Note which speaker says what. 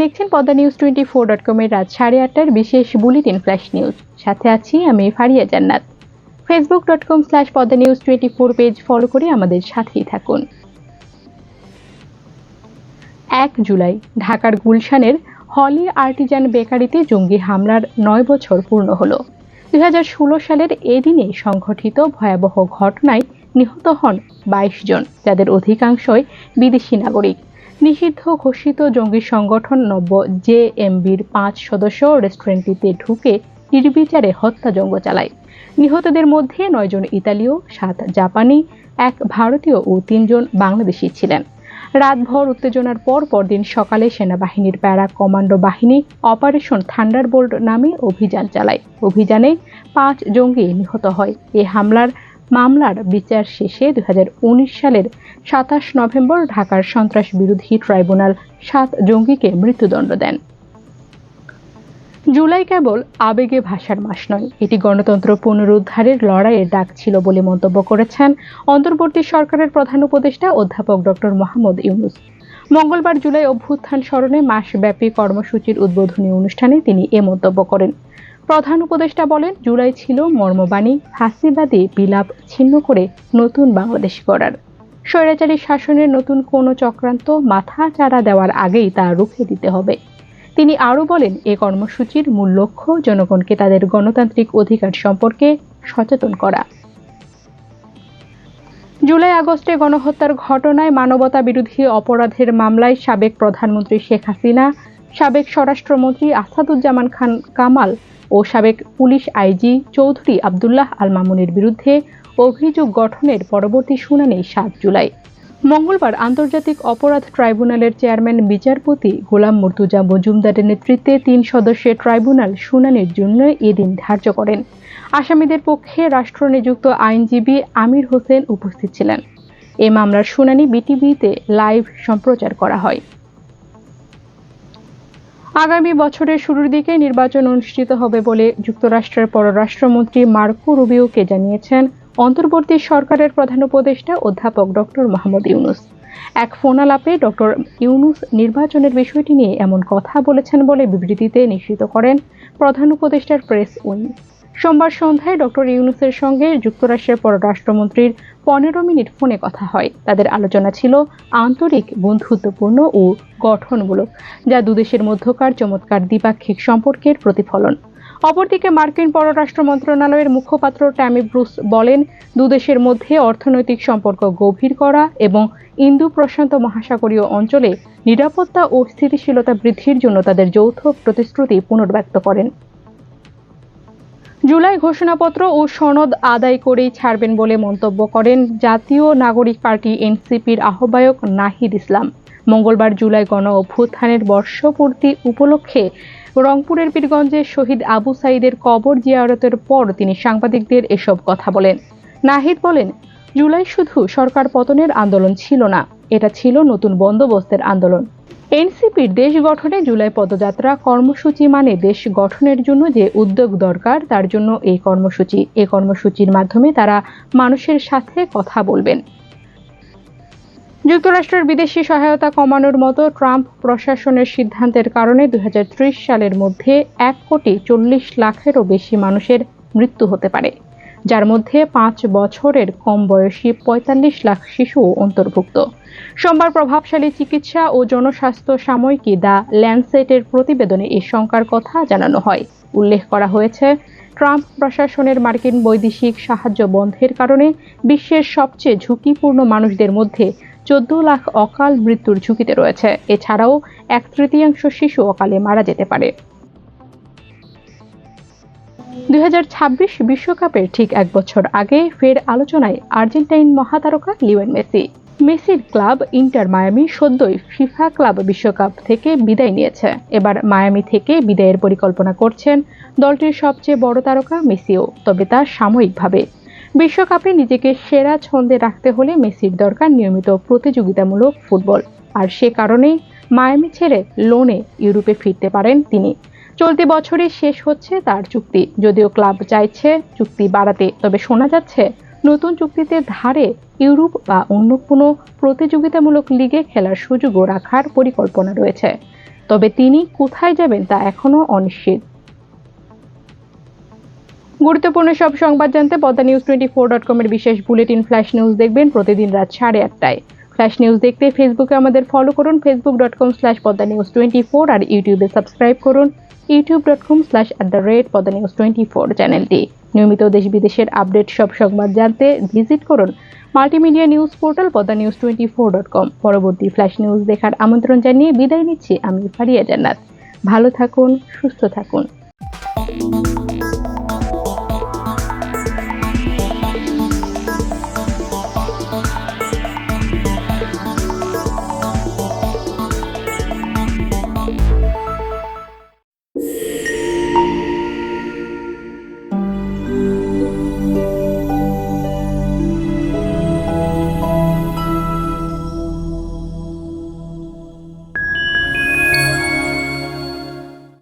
Speaker 1: দেখছেন Padma news twenty four dot কমের রাত সাড়ে আটটার বিশেষ বুলেটিন ফ্ল্যাশ নিউজ। সাথে আছি আমি Faria Jannat. Facebook dot com slash Padma news twenty four page follow করে আমাদের সাথেই থাকুন। এক জুলাই, ঢাকার গুলশানের হলি আর্টিজান বেকারিতে জঙ্গি হামলার নয় বছর পূর্ণ হলো। দুই হাজার ষোলো সালের এদিনে সংঘটিত ভয়াবহ ঘটনায় নিহত হন বাইশ জন, যাদের অধিকাংশই বিদেশি নাগরিক। নিষিদ্ধ ঘোষিত জঙ্গি সংগঠন নব্য জেএমবির পাঁচ সদস্য রেস্টুরেন্টটিতে ঢুকে নির্বিচারে হত্যাযজ্ঞ চালায়। নিহতদের মধ্যে নয়জন ইতালীয়, সাত জাপানি, এক ভারতীয় ও তিনজন বাংলাদেশি ছিলেন। রাতভর উত্তেজনার পর পরদিন সকালে সেনাবাহিনীর প্যারা কমান্ডো বাহিনী অপারেশন থান্ডারবোল্ট নামে অভিযান চালায়। অভিযানে পাঁচ জঙ্গি নিহত হয়। এ হামলার মামলার বিচার শেষে দু হাজার উনিশ সালের সাতাশ নভেম্বর ঢাকার সন্ত্রাস বিরোধী ট্রাইব্যুনাল সাত জঙ্গিকে মৃত্যুদণ্ড দেন। জুলাই কেবল আবেগে ভাষার মাস নয়, এটি গণতন্ত্র পুনরুদ্ধারের লড়াইয়ের ডাক ছিল বলে মন্তব্য করেছেন অন্তর্বর্তী সরকারের প্রধান উপদেষ্টা অধ্যাপক ডক্টর মোহাম্মদ ইউনুস। মঙ্গলবার জুলাই অভ্যুত্থান স্মরণে মাসব্যাপী কর্মসূচির উদ্বোধনী অনুষ্ঠানে তিনি এ মন্তব্য করেন। প্রধান উপদেষ্টা বলেন, জুলাই ছিল মর্মবাণী ফাঁসিবাদী বিলাপ ছিন্ন করে নতুন বাংলাদেশ গড়ার। স্বৈরাচারী শাসনের নতুন কোনো চক্রান্ত মাথা চাড়া দেওয়ার আগেই তা রুখে দিতে হবে। তিনি আরও বলেন, এ কর্মসূচির মূল লক্ষ্য জনগণকে তাদের গণতান্ত্রিক অধিকার সম্পর্কে সচেতন করা। জুলাই আগস্টে গণহত্যার ঘটনায় মানবতা বিরোধী অপরাধের মামলায় সাবেক প্রধানমন্ত্রী শেখ হাসিনা সাবেক স্বরাষ্ট্রমন্ত্রী আসাদুজ্জামান খান কামাল ও সাবেক পুলিশ আইজি চৌধুরী আবদুল্লাহ আল মামুনের বিরুদ্ধে অভিযোগ গঠনের পরবর্তী শুনানি সাত জুলাই। মঙ্গলবার আন্তর্জাতিক অপরাধ ট্রাইব্যুনালের চেয়ারম্যান, বিচারপতি গোলাম মুর্তুজা মজুমদারের নেতৃত্বে তিন সদস্যের ট্রাইব্যুনাল শুনানির জন্য এদিন ধার্য করেন। আসামিদের পক্ষে রাষ্ট্রনিযুক্ত আইনজীবী আমির হোসেন উপস্থিত ছিলেন। এ মামলার শুনানি বিটিভিতে লাইভ সম্প্রচার করা হয়। আগামী বছরের শুরুর দিকে নির্বাচন অনুষ্ঠিত হবে বলে যুক্তরাষ্ট্রের পররাষ্ট্রমন্ত্রী মার্কো রুবিওকে জানিয়েছেন অন্তর্বর্তী সরকারের প্রধান উপদেষ্টা অধ্যাপক ডক্টর মোহাম্মদ ইউনুস। এক ফোন আলাপে ডক্টর ইউনুস নির্বাচনের বিষয়টি নিয়ে এমন কথা বলেছেন বলে বিবৃতিতে নিশ্চিত করেন প্রধান উপদেষ্টার প্রেস উইং। সোমবার সন্ধ্যায় ডক্টর ইউনুসের সঙ্গে যুক্তরাষ্ট্রের পররাষ্ট্রমন্ত্রীর পনেরো মিনিট ফোনে কথা হয়। তাদের আলোচনা ছিল আন্তরিক, বন্ধুত্বপূর্ণ ও গঠনমূলক, যা দুদেশের মধ্যকার চমৎকার দ্বিপাক্ষিক সম্পর্কের প্রতিফলন। অপরদিকে মার্কিন পররাষ্ট্র মন্ত্রণালয়ের মুখপাত্র ট্যামি ব্রুস বলেন, দুদেশের মধ্যে অর্থনৈতিক সম্পর্ক গভীর করা এবং ইন্দো প্রশান্ত মহাসাগরীয় অঞ্চলে নিরাপত্তা ও স্থিতিশীলতা বৃদ্ধির জন্য তাদের যৌথ প্রতিশ্রুতি পুনর্ব্যক্ত করেন। জুলাই ঘোষণাপত্র ও সনদ আদায় করেই ছাড়বেন বলে মন্তব্য করেন জাতীয় নাগরিক পার্টি এনসিপির আহ্বায়ক নাহিদ ইসলাম। মঙ্গলবার জুলাই গণ অভ্যুত্থানের বর্ষপূর্তি উপলক্ষে রংপুরের পীরগঞ্জে শহীদ আবু সাইদের কবর জিয়ারতের পর তিনি সাংবাদিকদের এসব কথা বলেন। নাহিদ বলেন, জুলাই শুধু সরকার পতনের আন্দোলন ছিল না, এটা ছিল নতুন বন্দোবস্তের আন্দোলন। এনসিপির দেশ গঠনে জুলাই পদযাত্রা কর্মসূচি মানে দেশ গঠনের জন্য যে উদ্যোগ দরকার, তার জন্য এই কর্মসূচি। এই কর্মসূচির মাধ্যমে তারা মানুষের সাথে কথা বলবেন। যুক্তরাষ্ট্রের বিদেশি সহায়তা কমানোর মতো ট্রাম্প প্রশাসনের সিদ্ধান্তের কারণে দু হাজার ত্রিশ সালের মধ্যে এক কোটি চল্লিশ লাখেরও বেশি মানুষের মৃত্যু হতে পারে। যার মধ্যে পাঁচ বছরের কম বয়সী পঁয়তাল্লিশ লাখ শিশু অন্তর্ভুক্ত। সোমবার প্রভাবশালী চিকিৎসা ও জনস্বাস্থ্য সাময়িকী দ্য ল্যান্ডসেটের প্রতিবেদনে এই শঙ্কার কথা জানানো হয়। উল্লেখ করা হয়েছে, ট্রাম্প প্রশাসনের মার্কিন বৈদেশিক সাহায্য বন্ধের কারণে বিশ্বের সবচেয়ে ঝুঁকিপূর্ণ মানুষদের মধ্যে চোদ্দ লাখ অকাল মৃত্যুর ঝুঁকিতে রয়েছে। এছাড়াও এক তৃতীয়াংশ শিশু অকালে মারা যেতে পারে। দুই বিশ্বকাপের ঠিক এক বছর আগে ফের আলোচনায় আর্জেন্টাইন মহাতারকা লিওয়েন মেসি। মেসির ক্লাব ইন্টার মায়ামি সদ্যই ফিফা ক্লাব বিশ্বকাপ থেকে বিদায় নিয়েছে। এবার মায়ামি থেকে বিদায়ের পরিকল্পনা করছেন দলটির সবচেয়ে বড় তারকা মেসিও, তবে তা সাময়িকভাবে। বিশ্বকাপে নিজেকে সেরা ছন্দে রাখতে হলে মেসির দরকার নিয়মিত প্রতিযোগিতামূলক ফুটবল। আর সে কারণেই মায়ামি ছেড়ে লোনে ইউরোপে ফিরতে পারেন তিনি। চলতি বছরই শেষ হচ্ছে তার চুক্তি। যদিও ক্লাব চাইছে চুক্তি বাড়াতে, তবে শোনা যাচ্ছে নতুন চুক্তিতে ধারে ইউরোপ বা অন্য কোনো প্রতিযোগিতামূলক লিগে খেলার সুযোগও রাখার পরিকল্পনা রয়েছে। তবে তিনি কোথায় যাবেন তা এখনও অনিশ্চিত। গুরুত্বপূর্ণ সব সংবাদ জানতে Padma news twenty four dot কমের বিশেষ বুলেটিন ফ্ল্যাশ নিউজ দেখবেন প্রতিদিন রাত সাড়ে আটটায়। ফ্ল্যাশ নিউজ দেখতে ফেসবুকে আমাদের ফলো করুন Facebook dot com slash Padma news twenty four, আর ইউটিউবে সাবস্ক্রাইব করুন। YouTube dot com slash at the rate Padma news twenty four চ্যানেলটি নিয়মিত দেশ বিদেশের আপডেট, সব সংবাদ জানতে ভিজিট করুন multimedia news portal Padma news twenty four dot com পরবর্তী ফ্ল্যাশ নিউজ দেখার আমন্ত্রণ জানিয়ে বিদায় নিচ্ছি আমি ফারিয়া জান্নাত। ভালো থাকুন, সুস্থ থাকুন।